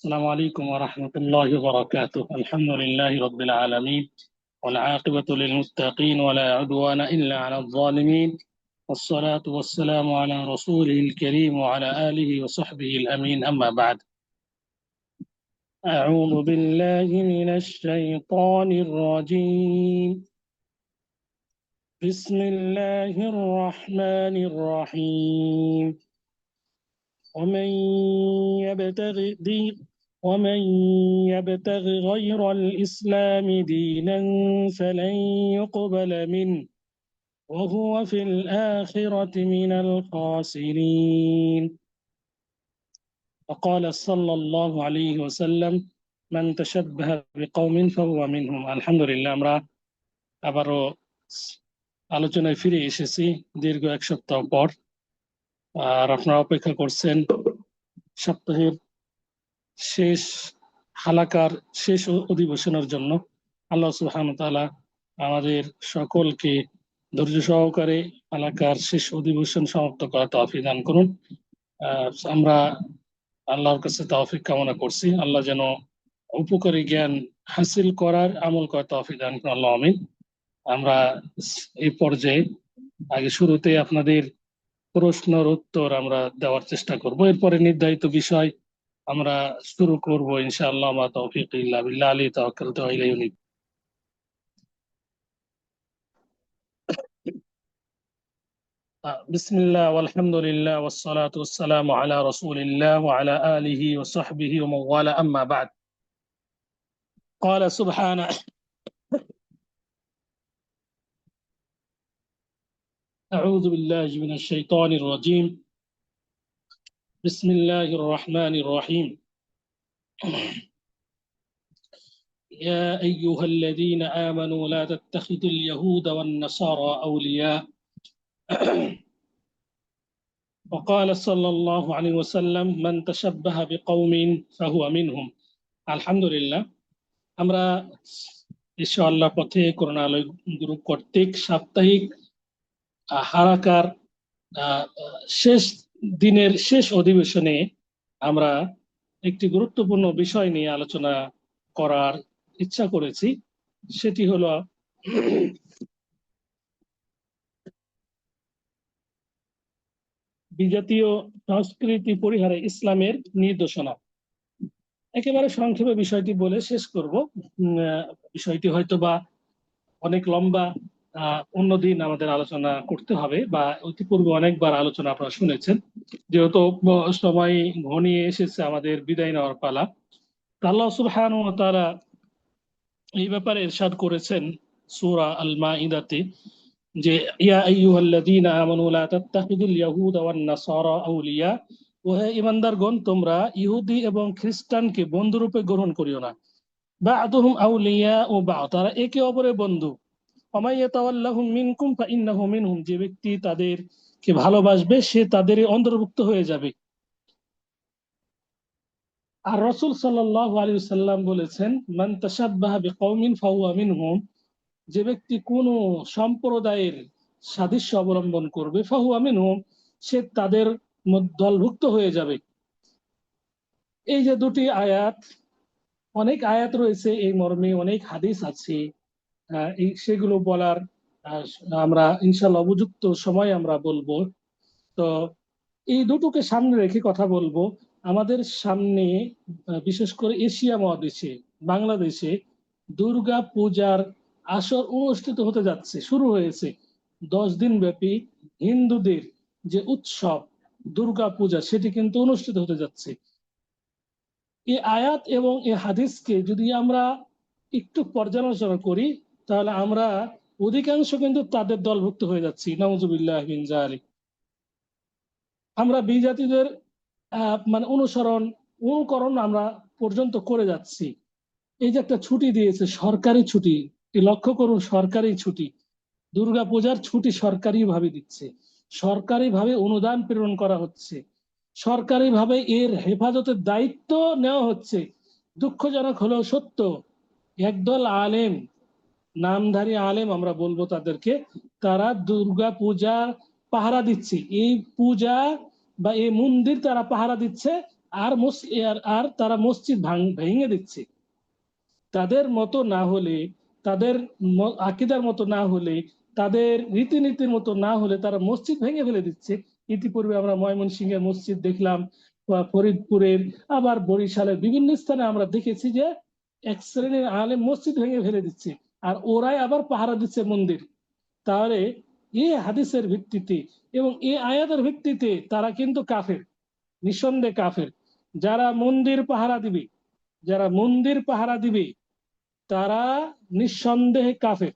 السلام عليكم ورحمة الله وبركاته. الحمد لله رب العالمين والعاقبة للمتقين ولا عدوان إلا على الظالمين. والصلاة والسلام على رسوله الكريم وعلى آله وصحبه الأمين. أما بعد أعوذ بالله من الشيطان الرجيم. بسم الله الرحمن الرحيم. ومن يبتغ ومن يبتغ غير الإسلام دينا فلن يقبل منه وهو في الآخرة من الخاسرين وقال صلى الله عليه وسلم من تشبه بقوم فهو منهم الحمد لله আমরা আবারও আলোচনায় ফিরে এসেছি দীর্ঘ এক সপ্তাহ পর আর আপনারা অপেক্ষা করছেন সপ্তাহের শেষ হালাকার, শেষ অধিবেশনের জন্য আল্লাহ সুবহান তাআলা আমাদের সকলকে ধৈর্য সহকারে হালাকার, শেষ অধিবেশন সমাপ্ত করা তৌফিক দান করুন। আমরা আল্লাহর কাছে তৌফিক কামনা করছি। আল্লাহ যেন উপকারী জ্ঞান হাসিল করার আমল করার তৌফিক দান করুন। আল্লাহ আমিন। আমরা এই পর্যায়ে আগে শুরুতে আপনাদের প্রশ্নের উত্তর আমরা দেওয়ার চেষ্টা করব। এরপরে নির্ধারিত বিষয় আমরা শুরু করব ইনশাআল্লাহ মা তৌফিক ইল্লা বিল্লাহ আলী তাওয়াক্কালতু ইলাইহি উনীব। آه، بسم الله والحمد لله والصلاة والسلام على رسول الله وعلى آله وصحبه ومن والاه أما بعد قال سبحانه أعوذ بالله من الشيطان الرجيم بسم الله الرحمن الرحيم يا أيها الذين آمنوا لا تتخذوا اليهود والنصارى أولياء وقال صلى الله عليه وسلم من تشبه بقوم فهو منهم الحمد لله আমরা ঈশ্বর আল্লাহ পথে করুণালয় গ্রুপ কর্তৃক সাপ্তাহিক আহ, হারাকার আহ, শেষ দিনের শেষ অধিবেশনে আমরা একটি গুরুত্বপূর্ণ বিষয় নিয়ে আলোচনা করার ইচ্ছা করেছি। সেটি হলো বিজাতীয় সংস্কৃতি পরিহারে ইসলামের নির্দেশনা। একেবারে সংক্ষেপে বিষয়টি বলে শেষ করব। বিষয়টি হয়তো বা অনেক লম্বা অন্যদিন আমাদের আলোচনা করতে হবে বা ইতিপূর্বে অনেকবার আলোচনা আপনারা শুনেছেন। যেহেতু সময় ঘনিয়ে এসেছে আমাদের বিদায় নেওয়ার পালা আল্লাহ সুবহানাহু ওয়া তাআলা এই ব্যাপারে ইরশাদ করেছেন সূরা আল মাইদাতে যে, ইয়া আইয়ুহাল্লাযীনা আমানু লা তাত্তাখিযুল ইয়াহুদা ওয়ান নাসারা আউলিয়া, ও হে ঈমানদারগণ, তোমরা ইহুদি এবং খ্রিস্টানকে বন্ধুরূপে গ্রহণ করিও না। বা'দুহুম আউলিয়া ও বা তারা একে অপরের বন্ধু। যে ব্যক্তি তাদেরকে ভালোবাসবে, সে তাদের অন্তর্ভুক্ত হয়ে যাবে। আর রাসূল সাল্লাম বলেছেন, মান যে ব্যক্তি কোন সম্প্রদায়ের সাদৃশ্য অবলম্বন করবে, ফাহুয়া মিনহুম, সে তাদের দলভুক্ত হয়ে যাবে। এই যে দুটি আয়াত, অনেক আয়াত রয়েছে এই মর্মে, অনেক হাদিস আছে। সেগুলো বলার আমরা ইনশাল্লাহ উপযুক্ত সময় আমরা বলব। তো এই দুটোকে সামনে রেখে কথা বলব। আমাদের সামনে বিশেষ করে এশিয়া মহাদেশে, বাংলাদেশে দুর্গা পূজার আসর অনুষ্ঠিত হতে যাচ্ছে, শুরু হয়েছে। দশ দিন ব্যাপী হিন্দুদের যে উৎসব, দুর্গা পূজা, সেটি কিন্তু অনুষ্ঠিত হতে যাচ্ছে। এই আয়াত এবং এই হাদিসকে যদি আমরা একটু পর্যালোচনা করি তাহলে আমরা অধিকাংশ কিন্তু তাদের দলভুক্ত হয়ে যাচ্ছি। নওয়াজুবিল্লাহ আমরা বিজাতিদের মানে অনুসরণ, অনুকরণ আমরা পর্যন্ত করে যাচ্ছি। এই যে একটা ছুটি দিয়েছে, সরকারি ছুটি। লক্ষ্য করুন, সরকারি ছুটি। দুর্গা পূজার ছুটি সরকারি ভাবে দিচ্ছে। সরকারি ভাবে অনুদান প্রেরণ করা হচ্ছে। সরকারি ভাবে এর হেফাজতের দায়িত্ব নেওয়া হচ্ছে। দুঃখজনক হলেও সত্য, একদল আলেম নামধারী আলেম, আমরা বলব তাদেরকে, তারা দুর্গা পূজা পাহারা দিচ্ছে। এই পূজা বা এই মন্দির তারা পাহারা দিচ্ছে, আর আর তারা মসজিদ ভেঙে দিচ্ছে। তাদের মতো না হলে, তাদের আকিদার মতো না হলে, তাদের রীতিনীতির মতো না হলে তারা মসজিদ ভেঙে ফেলে দিচ্ছে। ইতিপূর্বে আমরা ময়মনসিংহের মসজিদ দেখলাম ফরিদপুরের আবার বরিশালের বিভিন্ন স্থানে আমরা দেখেছি যে এক শ্রেণির আলেম মসজিদ ভেঙে ফেলে দিচ্ছে। আর ওরাই আবার পাহারা দিচ্ছে মন্দির। তাহলে এই হাদিসের ভিত্তিতে এবং এই আয়াতের ভিত্তিতে তারা কিন্তু কাফের, নিঃসন্দেহে কাফের। যারা মন্দির পাহারা দিবে, যারা মন্দির পাহারা দিবে, তারা নিঃসন্দেহে কাফের।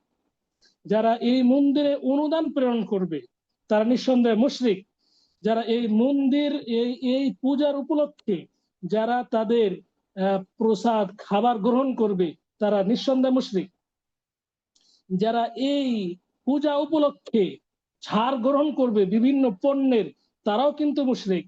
যারা এই মন্দিরে অনুদান প্রেরণ করবে, তারা নিঃসন্দেহে মুশরিক। যারা এই মন্দির, এই এই পূজার উপলক্ষে যারা তাদের প্রসাদ, খাবার গ্রহণ করবে, তারা নিঃসন্দেহে মুশরিক। যারা এই পূজা উপলক্ষে ছাড় গ্রহণ করবে বিভিন্ন পণ্যের, তারাও কিন্তু মুশরিক।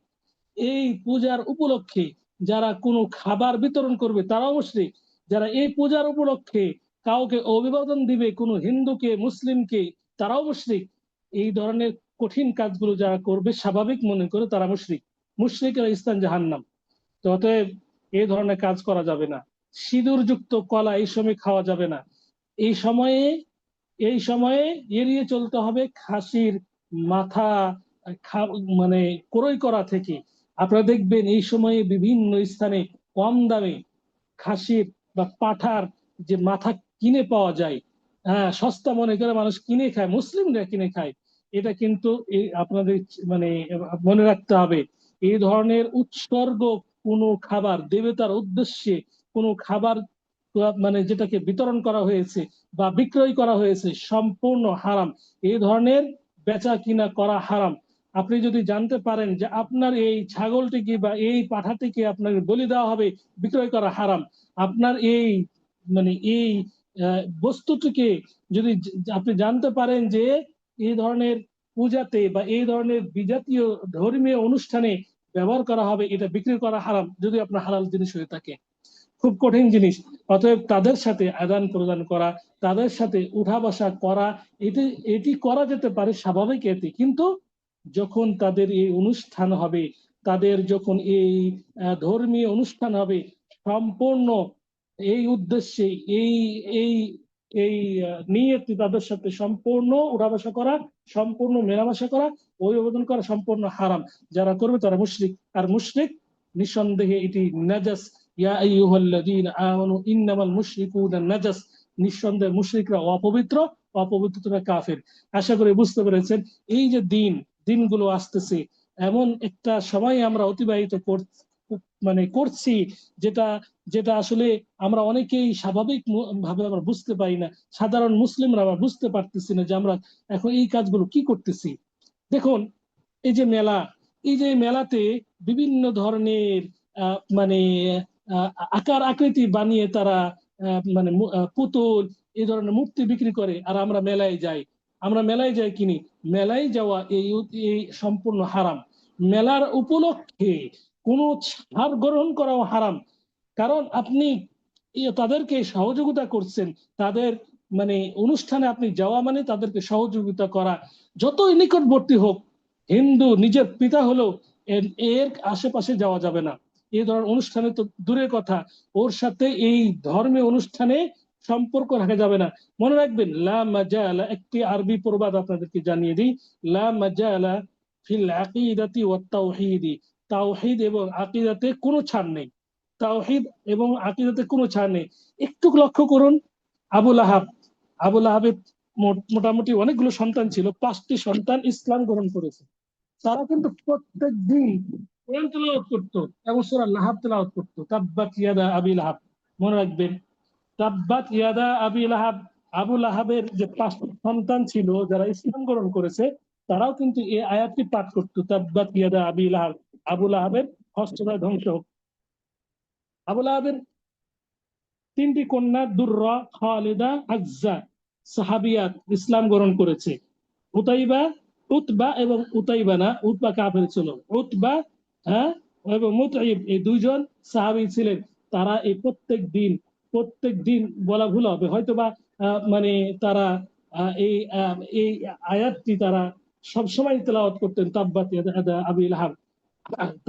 এই পূজার উপলক্ষে যারা কোনো খাবার বিতরণ করবে, তারাও মুশরিক। যারা এই পূজার উপলক্ষে কাউকে অভিবাদন দিবে, কোনো হিন্দুকে, মুসলিমকে, তারাও মুশরিক। এই ধরনের কঠিন কাজগুলো যারা করবে, স্বাভাবিক মনে করে তারা মুশরিক। মুশরিকের স্থান জাহান্নাম। তো অতএব এই ধরনের কাজ করা যাবে না। সিঁদুর যুক্ত কলা এই সময় খাওয়া যাবে না। এই সময়ে এই সময়ে এড়িয়ে চলতে হবে খাসির মাথা মানে ক্রয় করা থেকে। আপনারা দেখবেন এই সময়ে বিভিন্ন স্থানে কম দামে খাসির বা পাঠার যে মাথা কিনে পাওয়া যায় হ্যাঁ সস্তা মনে করে মানুষ কিনে খায়, মুসলিমরা কিনে খায়, এটা কিন্তু আপনাদের মানে মনে রাখতে হবে। এই ধরনের উৎসর্গ কোনো খাবার, দেবতার উদ্দেশ্যে কোনো খাবার মানে যেটাকে বিতরণ করা হয়েছে বা বিক্রয় করা হয়েছে সম্পূর্ণ হারাম। এই ধরনের বেচা কিনা করা হারাম। আপনি যদি জানতে পারেন যে আপনার এই ছাগলটিকে বা এই পাঠাটিকে আপনাকে বলি দেওয়া হবে, বিক্রয় করা হারাম। আপনার এই মানে এই বস্তুটিকে যদি আপনি জানতে পারেন যে এই ধরনের পূজাতে বা এই ধরনের বিজাতীয় ধর্মীয় অনুষ্ঠানে ব্যবহার করা হবে, এটা বিক্রি করা হারাম, যদি আপনার হালাল জিনিস হয়ে থাকে। খুব কঠিন জিনিস। অতএব তাদের সাথে আদান প্রদান করা, তাদের সাথে উঠা বসা করা এটি এটি করা যেতে পারে স্বাভাবিক এতে। কিন্তু যখন তাদের এই অনুষ্ঠান হবে, তাদের যখন এই ধর্মীয় অনুষ্ঠান হবে, সম্পূর্ণ এই উদ্দেশ্যে, এই এই এই নিয়তে তাদের সাথে সম্পূর্ণ উঠা বসা করা, সম্পূর্ণ মেলামেশা করা অভিবাদন করা সম্পূর্ণ হারাম। যারা করবে তারা মুশরিক। আর মুশরিক নিঃসন্দেহে এটি নাজাস ইয়া আইয়ুহাল্লাযীনা অপবিত্র অপবিত্ররা কাফের। আশা করি বুঝতে পেরেছেন, এই যে দিন, দিনগুলো আসতেছে, এমন একটা সময় আমরা অতিবাহিত কর- মানে করছি, যেটা যেটা আসলে আমরা অনেকেই স্বাভাবিক ভাবে আমরা বুঝতে পারি না। সাধারণ মুসলিমরা আমরা বুঝতে পারতেছি না যে আমরা এখন এই কাজগুলো কি করতেছি। দেখুন, এই যে মেলা, এই যে মেলাতে বিভিন্ন ধরনের মানে আকার আকৃতি বানিয়ে তারা মানে পুতুল, এই ধরনের মূর্তি বিক্রি করে আর আমরা মেলায় যাই। আমরা মেলায় যাই কিনি মেলায় যাওয়া এই এই সম্পূর্ণ হারাম। মেলার উপলক্ষে কোনো ছাড় গ্রহণ করাও হারাম। কারণ আপনি তাদেরকে সহযোগিতা করছেন, তাদের মানে অনুষ্ঠানে আপনি যাওয়া মানে তাদেরকে সহযোগিতা করা। যতই নিকটবর্তী হোক, হিন্দু নিজের পিতা হলেও এর আশেপাশে যাওয়া যাবে না। এই ধরনের অনুষ্ঠানে তো দূরের কথা। ওর সাথে এই ধর্মীয় অনুষ্ঠানে সম্পর্ক রাখা যাবে না। মনে রাখবেন, লা একটি আরবি প্রবাদ আপনাদেরকে জানিয়ে দিই। লা মাজালা ফিল আকিদাতি ওয়াত তাওহীদি। তাওহীদ এবং আকিদাতে কোনো ছাড় নেই। তাওহীদ এবং আকিদাতে কোনো ছাড় নেই। একটু লক্ষ্য করুন আবুল আহাব আবুল আহাবের মোট- মোটামুটি অনেকগুলো সন্তান ছিল। পাঁচটি সন্তান ইসলাম গ্রহণ করেছে। তারা কিন্তু প্রত্যেক দিন কোরআন করতো এবং সূরা লাহাব করতো। তাব্বাত ইয়াদা আবি লাহাব। মনে রাখবেন, তাব্বাত ইয়াদা আবি লাহাব, আবু লাহাবের যে সন্তান ছিল, যারা ইসলাম গ্রহণ করেছে, তারাও কিন্তু এই আয়াতটি পাঠ করতো, তাব্বাত ইয়াদা আবি লাহাব, আবু লাহাবের হস্তদয় ধ্বংস হোক। আবু লাহাবের তিনটি কন্যা, দুর্রা, খালেদা, আজ্জা, সাহাবিয়াত ইসলাম গ্রহণ করেছে। উতাইবা, উতবা এবং উতাইবা না উতবা কাফের ছিল। উতবা হ্যাঁ? দুইজন সাহাবী ছিলেন। তারা এই প্রত্যেক দিন প্রত্যেক দিন বলা ভুল হবে। হয়তোবা আহ, মানে তারা এই এই আয়াতটি তারা সবসময় তেলাওয়াত করতেন তাব্বাত ইয়াদা আবি লাহাব।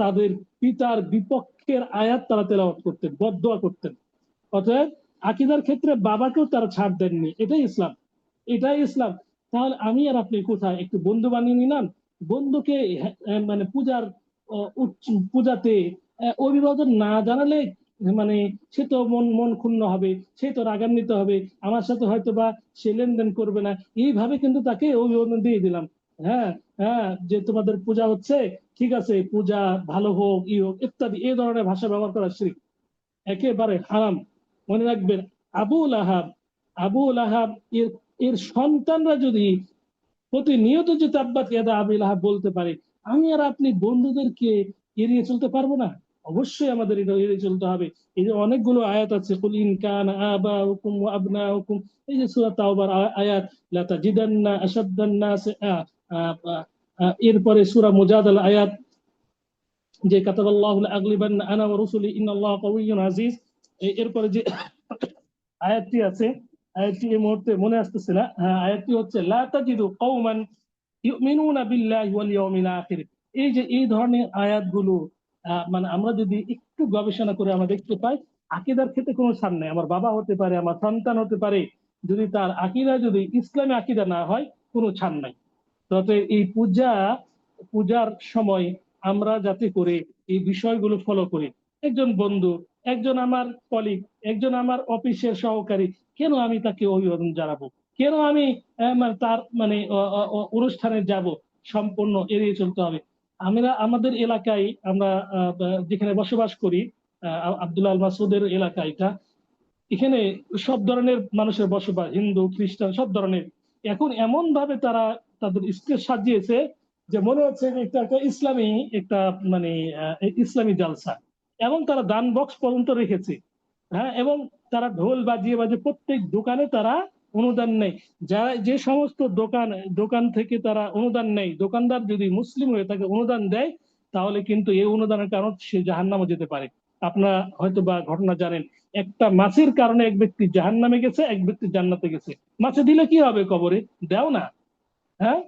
তাদের পিতার বিপক্ষের আয়াত তারা তেলাওয়াত করতেন বদোয়া করতেন। অতএব আকিদার ক্ষেত্রে বাবাকেও তারা ছাড় দেননি। এটাই ইসলাম। এটাই ইসলাম। তাহলে আমি আর আপনি কোথায়? একটু বন্ধু বানিয়ে নিলাম? বন্ধুকে হ্যাঁ, মানে পূজার পূজাতে অভিবাদন না জানালে মানে সে তো মন মন ক্ষুণ্ণ হবে, সে তো রাগান্বিত হবে, আমার সাথে হয়তো বা সে লেনদেন করবে না। এইভাবে কিন্তু তাকে অভিবাদন দিয়ে দিলাম। হ্যাঁ হ্যাঁ যে তোমাদের পূজা হচ্ছে, ঠিক আছে, পূজা ভালো হোক, ই হোক, ইত্যাদি, এই ধরনের ভাষা ব্যবহার করা শ্রী একেবারে হারাম। মনে রাখবেন আবুল আহাব আবুল আহাব এর এর সন্তানরা যদি প্রতিনিয়ত যে তাব্বাত আবিল আহাব বলতে পারে আমি আর আপনি বন্ধুদেরকে এড়িয়ে চলতে পারব না। অবশ্যই আমাদের এটা এড়িয়ে চলতে হবে। এই যে অনেকগুলো আয়াত আছে, কুল কান আবা হুকুম আবনা হুকুম এই যে সূরা তাওবার আয়াত আশাদ্দান এরপরে সূরা মুজাদালা আয়াত, যে কাতাবাল্লাহু আগলিবান আনা ওয়া রুসুলি, ইন্নাল্লাহ কাউইয়্যুন আজিজ এরপরে যে আয়াতটি আছে, আয়াতটি এই মুহূর্তে মনে আসতেছে না। আয়াতটি হচ্ছে, লা তাজিদু কওমান এই যে, এই ধরনের আয়াতগুলো মানে আমরা যদি একটু গবেষণা করে আমরা দেখতে পাই, আকিদার ক্ষেত্রে কোনো নেই। আমার বাবা হতে পারে, আমার সন্তান হতে পারে, যদি তার আকিদা যদি ইসলামী আকিদা না হয়, কোনো ছাড় নাই। তবে এই পূজা, পূজার সময় আমরা যাতে করে এই বিষয়গুলো ফলো করি। একজন বন্ধু, একজন আমার কলিগ একজন আমার অফিসের সহকারী, কেন আমি তাকে অভিবাদন জানাব? কেন আমি মানে তার মানে অনুষ্ঠানে যাব? সম্পূর্ণ এড়িয়ে চলতে হবে। আমরা আমাদের এলাকায় আমরা যেখানে বসবাস করি আহ, আব্দুল্লাহ আল মাসুদের এলাকা এটা এখানে সব ধরনের মানুষের বসবাস হিন্দু খ্রিস্টান সব ধরনের। এখন এমন ভাবে তারা তাদের স্টেজ সাজিয়েছে যে মনে হচ্ছে একটা একটা ইসলামী একটা মানে ইসলামী জালসা। এবং তারা দান বক্স পর্যন্ত রেখেছে। হ্যাঁ এবং তারা ঢোল বাজিয়ে বাজিয়ে প্রত্যেক দোকানে তারা অনুদান নেয় যারা যে সমস্ত দোকান দোকান থেকে তারা অনুদান নেয় দোকানদার যদি মুসলিম হয়ে তাকে অনুদান দেয়, তাহলে কিন্তু এই অনুদানের কারণ সে জাহান্নামে যেতে পারে। আপনারা হয়তো বা ঘটনা জানেন, একটা মাছের কারণে এক ব্যক্তি জাহান্নামে গেছে, এক ব্যক্তি জান্নাতে গেছে। মাছে দিলে কি হবে কবরে? দেও না। হ্যাঁ?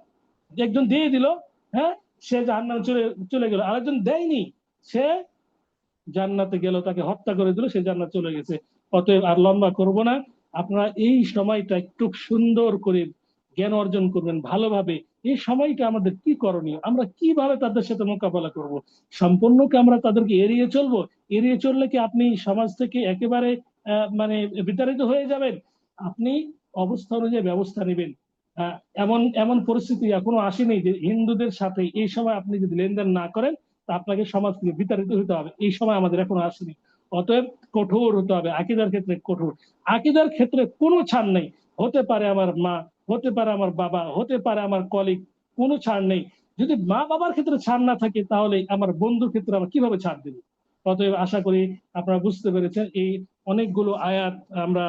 একজন দিয়ে দিল হ্যাঁ? সে জাহান্নামে চলে চলে গেল। আরেকজন দেয়নি। সে জান্নাতে গেল, তাকে হত্যা করে দিল, সে জান্নাত চলে গেছে। অতএব আর লম্বা করব না। আপনারা এই সময়টা একটু সুন্দর করে জ্ঞান অর্জন করবেন ভালোভাবে। এই সময়টা আমাদের কি করণীয়? আমরা কীভাবে তাদের সাথে মোকাবেলা করব? সম্পূর্ণ কি আমরা তাদেরকে এড়িয়ে চলবো? এড়িয়ে চললে কি আপনি সমাজ থেকে একেবারে মানে বিতাড়িত হয়ে যাবেন? আপনি অবস্থা অনুযায়ী ব্যবস্থা নেবেন। এমন এমন পরিস্থিতি এখনও আসেনি যে হিন্দুদের সাথে এই সময় আপনি যদি লেনদেন না করেন, তা আপনাকে সমাজ থেকে বিতাড়িত হতে হবে। এই সময় আমাদের এখনও আসেনি। অতএব কঠোর হতে হবে, আকিদার ক্ষেত্রে কঠোর। আকিদার ক্ষেত্রে কোনো ছাড় নেই। হতে পারে আমার মা, হতে পারে আমার বাবা, হতে পারে আমার কলিগ কোনো ছাড় নেই। যদি মা বাবার ক্ষেত্রে ছাড় না থাকে, তাহলে আমার বন্ধুর ক্ষেত্রে আমরা কীভাবে ছাড় দেব? অতএব আশা করি আপনারা বুঝতে পেরেছেন, এই অনেকগুলো আয়াত আমরা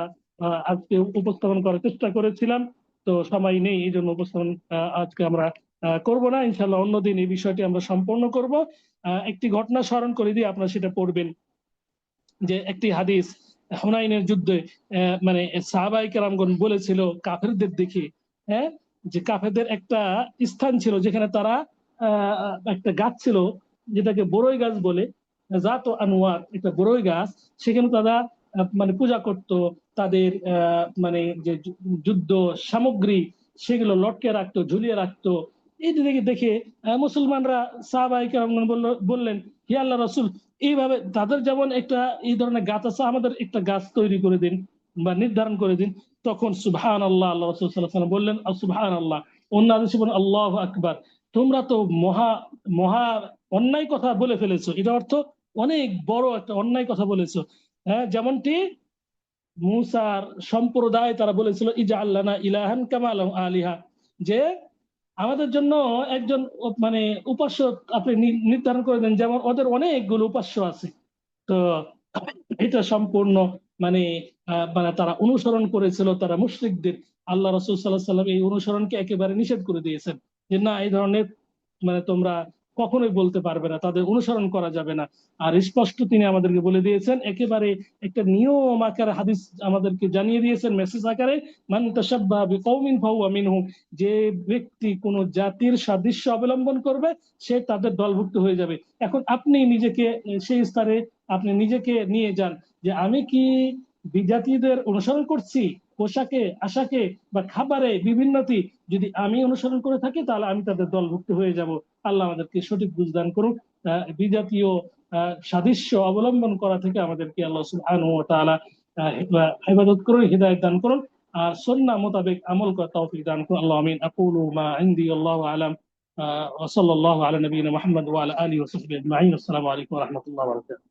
আজকে উপস্থাপন করার চেষ্টা করেছিলাম। তো সময় নেই, এই জন্য উপস্থাপন আজকে আমরা করব না। ইনশাল্লাহ অন্যদিন এই বিষয়টি আমরা সম্পন্ন করব। একটি ঘটনা স্মরণ করে দিয়ে আপনারা সেটা পড়বেন। যে একটি হাদিস হুনাইনের যুদ্ধে মানে সাহাবাই কেরামগণ বলেছিল কাফেরদের দেখে হ্যাঁ যে কাফেরদের একটা স্থান ছিল যেখানে তারা একটা গাছ ছিল যেটাকে বড়ই গাছ বলে, জাত আনোয়ার একটা বড়ই গাছ, সেখানে তারা মানে পূজা করত, তাদের মানে যে যুদ্ধ সামগ্রী সেগুলো লটকে রাখতো, ঝুলিয়ে রাখতো। এই দেখে দেখে মুসলমানরা সাহাবাই কেরামগণ বলল- বললেন, হে আল্লাহ রসুল এইভাবে তাদের যেমন একটা এই ধরনের গাছ আছে, আমাদের একটা গাছ তৈরি করে দিন বা নির্ধারণ করে দিন, তখন সুবহান আল্লাহ আল্লাহ রসুল সাল্লাহ সাল্লাম বললেন সুবহান আল্লাহ অন্য আদেশে বলেন, আল্লাহ আকবার। তোমরা তো মহা মহা অন্যায় কথা বলে ফেলেছো। এটা অর্থ অনেক বড় একটা অন্যায় কথা বলেছ। হ্যাঁ যেমনটি মুসার সম্প্রদায় তারা বলেছিল ইজা আল্লাহ ইলাহান কামাল আলিহা। যে আমাদের জন্য একজন মানে উপাস্য আপনি নির্ধারণ করে দেন, যেমন ওদের অনেকগুলো উপাস্য আছে। তো এটা সম্পূর্ণ মানে মানে তারা অনুসরণ করেছিল, তারা মুশরিকদের। আল্লাহ রসুল সাল্লাহ সাল্লাম এই অনুসরণকে একেবারে নিষেধ করে দিয়েছেন যে, না, এই ধরনের মানে তোমরা কখনোই বলতে পারবে না, তাদের অনুসরণ করা যাবে না। আর স্পষ্ট তিনি আমাদেরকে বলে দিয়েছেন, একেবারে একটা নিয়ম আকারে হাদিস আমাদেরকে জানিয়ে দিয়েছেন মেসেজ আকারে, মান তাশাব্বাহা বিকওমিন ফাহুয়া মিনহুম যে ব্যক্তি কোন জাতির সাদৃশ্য অবলম্বন করবে, সে তাদের দলভুক্ত হয়ে যাবে। এখন আপনি নিজেকে, সেই স্তরে আপনি নিজেকে নিয়ে যান যে আমি কি বিজাতিদের অনুসরণ করছি? পোশাকে আশাকে বা খাবারে বিভিন্নতি যদি আমি অনুসরণ করে থাকি তাহলে আমি তাদের দলভুক্ত হয়ে যাব। আল্লাহ আমাদেরকে সঠিক বুঝদান আহ, বিজাতীয় সাদৃশ্য অবলম্বন করা থেকে আমাদেরকে আল্লাহ সুবহানাহু ওয়া তাআলা আহ, হেফাজত করুন হৃদায়ত দান করুন আর সন্না মোতাবেক আমল করা তৌফিক দান করুন। আল্লাহ আমিন। আকুলু মা ইনদি আল্লাহু আলাম আহ, আলা নবিয়িনা মুহাম্মদ ওয়া আলা আলিহি ওয়া সাহবিহি আজমাইন। আসসালামু আলাইকুম